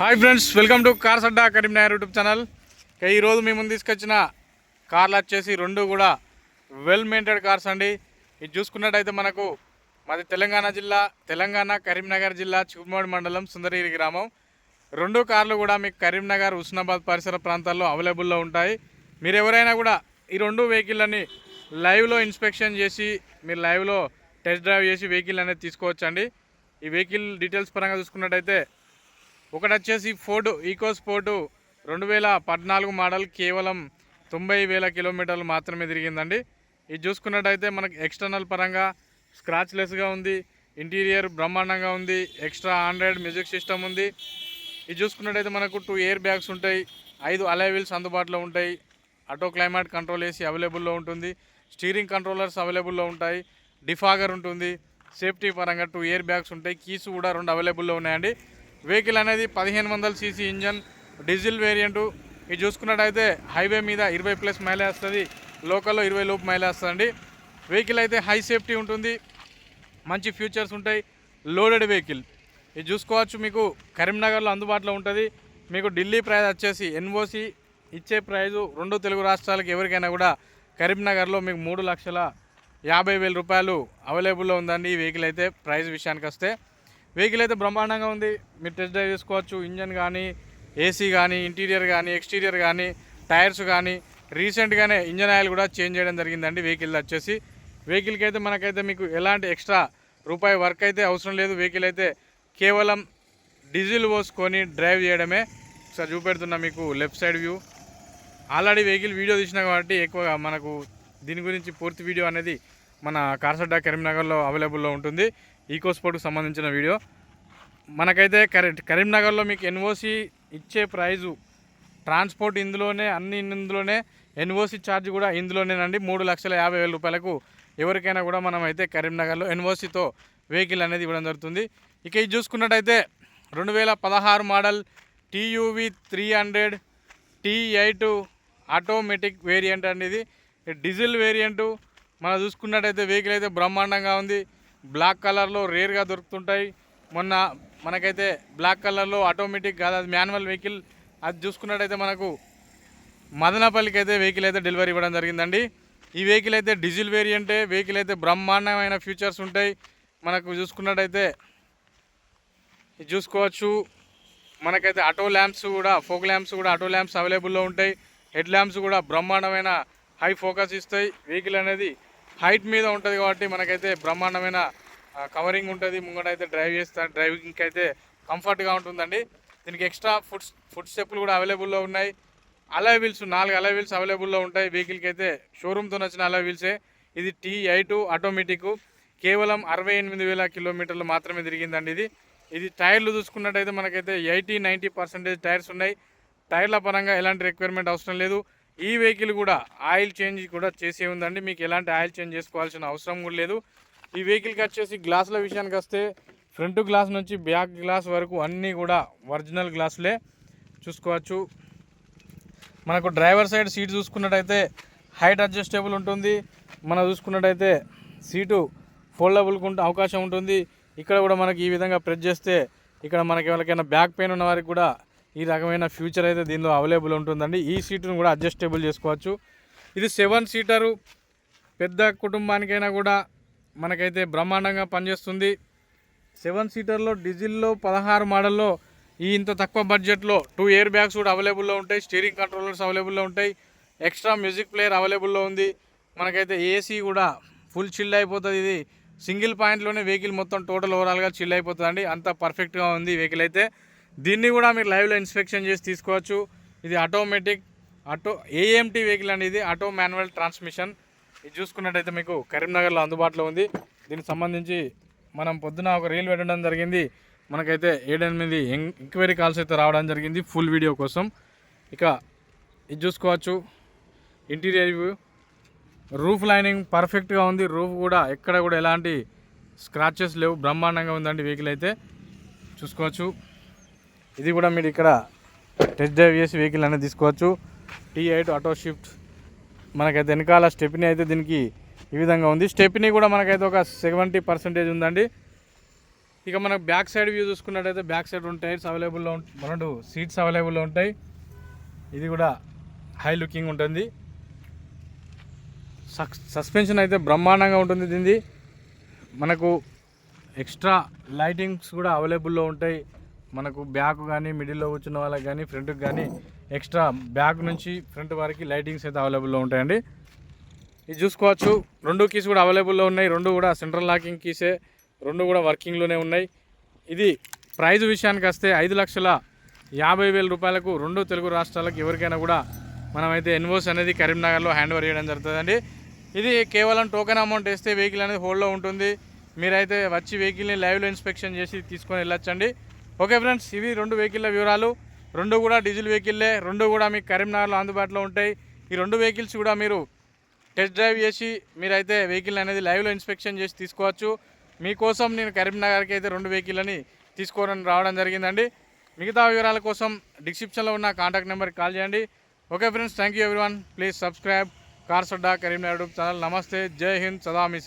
Hi friends welcome to cars adda Karimnagar YouTube channel. ఇక ఈరోజు మేము తీసుకొచ్చిన కార్లు వచ్చేసి రెండు కూడా వెల్ మెయింటెడ్ కార్స్ అండి. ఇది చూసుకున్నట్టయితే మనకు మాది తెలంగాణ జిల్లా తెలంగాణ కరీంనగర్ జిల్లా చిక్కుమడి మండలం సుందరగిరి గ్రామం. రెండు కార్లు కూడా మీకు కరీంనగర్ హుస్నాబాద్ పరిసర ప్రాంతాల్లో అవైలబుల్లో ఉంటాయి. మీరు ఎవరైనా కూడా ఈ రెండు వెహికల్ని లైవ్లో ఇన్స్పెక్షన్ చేసి మీరు లైవ్లో టెస్ట్ డ్రైవ్ చేసి వెహికల్ అనేది తీసుకోవచ్చండి. ఈ వెహికల్ డీటెయిల్స్ పరంగా చూసుకున్నట్టయితే ఒకటి వచ్చేసి ఫోర్డ్ ఈకో స్పోర్టు రెండు వేల పద్నాలుగు మోడల్ కేవలం తొంభై వేల కిలోమీటర్లు మాత్రమే తిరిగిందండి. ఇది చూసుకున్నట్టయితే మనకు ఎక్స్టర్నల్ పరంగా స్క్రాచ్లెస్గా ఉంది ఇంటీరియర్ బ్రహ్మాండంగా ఉంది ఎక్స్ట్రా ఆండ్రాయిడ్ మ్యూజిక్ సిస్టమ్ ఉంది. ఇది చూసుకున్నట్టయితే మనకు టూ ఎయిర్ బ్యాగ్స్ ఉంటాయి ఐదు అలై వీల్స్ అందుబాటులో ఉంటాయి. ఆటో క్లైమేట్ కంట్రోల్ ఏసీ అవైలబుల్లో ఉంటుంది స్టీరింగ్ కంట్రోలర్స్ అవైలబుల్లో ఉంటాయి డిఫాగర్ ఉంటుంది. సేఫ్టీ పరంగా టూ ఎయిర్ బ్యాగ్స్ ఉంటాయి కీస్ కూడా రెండు అవైలబుల్లో ఉన్నాయండి. వెహికల్ అనేది పదిహేను వందల సీసీ ఇంజన్ డీజిల్ వేరియంటు. ఇది చూసుకున్నట్టయితే హైవే మీద ఇరవై ప్లస్ మైలేజ్ వస్తుంది లోకల్లో ఇరవై లోపు మైలేజ్ వస్తుందండి. వెహికల్ అయితే హై సేఫ్టీ ఉంటుంది మంచి ఫ్యూచర్స్ ఉంటాయి లోడెడ్ వెహికల్. ఇది చూసుకోవచ్చు మీకు కరీంనగర్లో అందుబాటులో ఉంటుంది. మీకు ఢిల్లీ ప్రైజ్ వచ్చేసి ఎన్ఓసి ఇచ్చే ప్రైజు రెండు తెలుగు రాష్ట్రాలకు ఎవరికైనా కూడా కరీంనగర్లో మీకు మూడు లక్షల యాభై వేల రూపాయలు అవైలబుల్లో ఉందండి ఈ వెహికల్ అయితే ప్రైస్ విషయానికి వస్తే వెహికల్ అయితే బ్రహ్మాండంగా ఉంది. మీరు టెస్ట్ డ్రైవ్ చేసుకోవచ్చు. ఇంజన్ కానీ ఏసీ కానీ ఇంటీరియర్ కానీ ఎక్స్టీరియర్ కానీ టైర్స్ కానీ. రీసెంట్గానే ఇంజన్ ఆయిల్ కూడా చేంజ్ చేయడం జరిగిందండి వెహికల్ వచ్చేసి. వెహికల్కి అయితే మనకైతే మీకు ఎలాంటి ఎక్స్ట్రా రూపాయి వర్క్ అయితే అవసరం లేదు. వెహికల్ అయితే కేవలం డీజిల్ పోసుకొని డ్రైవ్ చేయడమే. ఒకసారి చూపెడుతున్నా మీకు left side view. Already vehicle video తీసినా కాబట్టి ఎక్కువగా మనకు దీని గురించి పూర్తి వీడియో అనేది మన కార్సడ్డా కరీంనగర్లో అవైలబుల్లో ఉంటుంది. ఈకో స్పోర్ట్కి సంబంధించిన వీడియో. మనకైతే కరీ కరీంనగర్లో మీకు ఎన్ఓసి ఇచ్చే ప్రైజు ట్రాన్స్పోర్ట్ ఇందులోనే అన్ని ఇందులోనే ఎన్ఓసి ఛార్జ్ కూడా ఇందులోనేనండి. మూడు లక్షల యాభై వేల రూపాయలకు ఎవరికైనా కూడా మనం అయితే కరీంనగర్లో ఎన్ఓసితో వెహికల్ అనేది ఇవ్వడం జరుగుతుంది. ఇక ఇది చూసుకున్నట్టయితే రెండు వేల పదహారు model TUV three hundred T eight automatic variant అనేది డీజిల్ వేరియంటు మనం చూసుకున్నట్టయితే వెహికల్ అయితే బ్రహ్మాండంగా ఉంది. బ్లాక్ కలర్లో రేర్గా దొరుకుతుంటాయి. మొన్న మనకైతే బ్లాక్ కలర్లో ఆటోమేటిక్ కాదు అది మాన్యువల్ వెహికల్ అది చూసుకున్నట్టయితే మనకు మదనపల్లికి అయితే వెహికల్ అయితే డెలివరీ ఇవ్వడం జరిగిందండి. ఈ వెహికల్ అయితే డీజిల్ వేరియంటే వెహికల్ అయితే బ్రహ్మాండమైన ఫీచర్స్ ఉంటాయి. మనకు చూసుకున్నట్టయితే చూసుకోవచ్చు. మనకైతే ఆటో ల్యాంప్స్ కూడా ఫోక్ ల్యాంప్స్ కూడా ఆటో ల్యాంప్స్ అవైలబుల్లో ఉంటాయి. హెడ్ ల్యాంప్స్ కూడా బ్రహ్మాండమైన హై ఫోకస్ ఇస్తాయి. వెహికల్ అనేది హైట్ మీద ఉంటుంది కాబట్టి మనకైతే బ్రహ్మాండమైన కవరింగ్ ఉంటుంది. ముంగట అయితే డ్రైవ్ చేస్తా డ్రైవింగ్కి అయితే కంఫర్ట్గా ఉంటుందండి. దీనికి ఎక్స్ట్రా ఫుడ్ ఫుడ్ స్టెప్పులు కూడా అవైలబుల్లో ఉన్నాయి. అలై వీల్స్ నాలుగు అలై వీల్స్ అవైలబుల్లో ఉంటాయి. వెహికల్కి అయితే షోరూమ్తో నచ్చిన అలై వీల్సే. ఇది టీ ఎయిట్ ఆటోమేటిక్. కేవలం అరవై ఎనిమిది వేల కిలోమీటర్లు మాత్రమే తిరిగిందండి ఇది. ఇది టైర్లు చూసుకున్నట్టయితే మనకైతే ఎయిటీ నైంటీ పర్సెంటేజ్ టైర్స్ ఉన్నాయి. టైర్ల పరంగా ఎలాంటి రిక్వైర్మెంట్ అవసరం లేదు. ఈ వెహికల్ కూడా ఆయిల్ చేంజ్ కూడా చేసే ఉందండి. మీకు ఎలాంటి ఆయిల్ చేంజ్ చేసుకోవాల్సిన అవసరం కూడా లేదు. ఈ వెహికల్కి వచ్చేసి గ్లాసుల విషయానికి వస్తే ఫ్రంట్ గ్లాస్ నుంచి బ్యాక్ గ్లాస్ వరకు అన్నీ కూడా ఒరిజినల్ గ్లాసులే చూసుకోవచ్చు. మనకు డ్రైవర్ సైడ్ సీట్ చూసుకున్నట్టయితే హైట్ అడ్జస్టబుల్ ఉంటుంది. మనం చూసుకున్నట్టయితే సీటు ఫోల్డబుల్కి ఉంటే అవకాశం ఉంటుంది. ఇక్కడ కూడా మనకి ఈ విధంగా ప్రెస్ చేస్తే ఇక్కడ మనకి ఎవరికైనా బ్యాక్ పెయిన్ ఉన్న వారికి కూడా ఈ రకమైన ఫ్యూచర్ అయితే దీనిలో అవైలబుల్ ఉంటుందండి. ఈ సీటును కూడా అడ్జస్టబుల్ చేసుకోవచ్చు. ఇది సెవెన్ సీటరు. పెద్ద కుటుంబానికైనా కూడా మనకైతే బ్రహ్మాండంగా పనిచేస్తుంది. సెవెన్ సీటర్లో డీజిల్లో పదహారు మోడల్లో ఈ ఇంత తక్కువ బడ్జెట్లో టూ ఇయర్ బ్యాగ్స్ కూడా అవైలబుల్లో ఉంటాయి. స్టీరింగ్ కంట్రోలర్స్ అవైలబుల్లో ఉంటాయి. ఎక్స్ట్రా మ్యూజిక్ ప్లేయర్ అవైలబుల్లో ఉంది. మనకైతే ఏసీ కూడా ఫుల్ చిల్ అయిపోతుంది. ఇది సింగిల్ పాయింట్లోనే వెహికల్ మొత్తం టోటల్ ఓవరాల్గా చిల్ అయిపోతుంది అండి అంత పర్ఫెక్ట్గా ఉంది వెహికల్ అయితే. దీన్ని కూడా మీరు లైవ్లో ఇన్స్పెక్షన్ చేసి తీసుకోవచ్చు. ఇది ఆటోమేటిక్ ఆటో ఏఎంటీ వెహికల్ అనేది ఆటో మాన్యువల్ ట్రాన్స్మిషన్ ఇది చూసుకున్నట్టయితే మీకు కరీంనగర్లో అందుబాటులో ఉంది. దీనికి సంబంధించి మనం పొద్దున ఒక రీల్ పెట్టడం జరిగింది. మనకైతే ఏడెనిమిది ఎంక్వైరీ కాల్స్ అయితే రావడం జరిగింది ఫుల్ వీడియో కోసం. ఇక ఇది చూసుకోవచ్చు. ఇంటీరియర్ వ్యూ రూఫ్ లైనింగ్ పర్ఫెక్ట్గా ఉంది. రూఫ్ కూడా ఎక్కడ కూడా ఎలాంటి స్క్రాచెస్ లేవు. బ్రహ్మాండంగా ఉందండి వెహికల్ అయితే. చూసుకోవచ్చు. ఇది కూడా మీరు ఇక్కడ టెస్ట్ డ్రైవ్ చేసి వెహికల్ అనేది తీసుకోవచ్చు. టీ ఎయిట్ ఆటో షిఫ్ట్ మనకైతే వెనకాల స్టెప్ని అయితే దీనికి ఈ విధంగా ఉంది. స్టెప్ని కూడా మనకైతే ఒక సెవెంటీ పర్సెంటేజ్ ఉందండి. ఇక మనకు బ్యాక్ సైడ్ వ్యూ చూసుకున్నట్టయితే బ్యాక్ సైడ్ రెండు టైర్స్ అవైలబుల్లో ఉంటాయి రెండు సీట్స్ అవైలబుల్లో ఉంటాయి. ఇది కూడా హై లుకింగ్ ఉంటుంది. సస్పెన్షన్ అయితే బ్రహ్మాండంగా ఉంటుంది దీనిది. మనకు ఎక్స్ట్రా లైటింగ్స్ కూడా అవైలబుల్లో ఉంటాయి. మనకు బ్యాక్ కానీ మిడిల్లో కూర్చున్న వాళ్ళకి కానీ ఫ్రంట్కి కానీ ఎక్స్ట్రా బ్యాక్ నుంచి ఫ్రంట్ వరకు లైటింగ్స్ అయితే అవైలబుల్లో ఉంటాయండి. ఇది చూసుకోవచ్చు. రెండు కీస్ కూడా అవైలబుల్లో ఉన్నాయి. రెండు కూడా సెంట్రల్ లాకింగ్ కీసే రెండు కూడా వర్కింగ్లోనే ఉన్నాయి. ఇది ప్రైజ్ విషయానికి వస్తే ఐదు లక్షల యాభై వేల రూపాయలకు రెండు తెలుగు రాష్ట్రాలకు ఎవరికైనా కూడా మనమైతే ఎన్వోస్ అనేది కరీంనగర్లో హ్యాండ్ ఓవర్ చేయడం జరుగుతుందండి. ఇది కేవలం టోకెన్ అమౌంట్ వేస్తే వెహికల్ అనేది హోల్డ్లో ఉంటుంది. మీరైతే వచ్చి వెహికల్ని లైవ్లో ఇన్స్పెక్షన్ చేసి తీసుకొని వెళ్ళొచ్చండి. ఓకే ఫ్రెండ్స్ ఇవి రెండు వెహికల్ల వివరాలు. రెండు కూడా డీజిల్ వెహికల్లే రెండు కూడా మీకు కరీంనగర్లో అందుబాటులో ఉంటాయి. ఈ రెండు వెహికల్స్ కూడా మీరు టెస్ట్ డ్రైవ్ చేసి మీరైతే వెహికల్ అనేది లైవ్లో ఇన్స్పెక్షన్ చేసి తీసుకోవచ్చు. మీకోసం నేను కరీంనగర్కి అయితే రెండు వెహికల్ని తీసుకోవడానికి రావడం జరిగిందండి. మిగతా వివరాల కోసం డిస్క్రిప్షన్లో ఉన్న కాంటాక్ట్ నెంబర్కి కాల్ చేయండి. Okay friends thank you everyone. Please subscribe. కార్సడ్డా Karimnagar YouTube channel. నమస్తే. జై హింద్. సదా మీ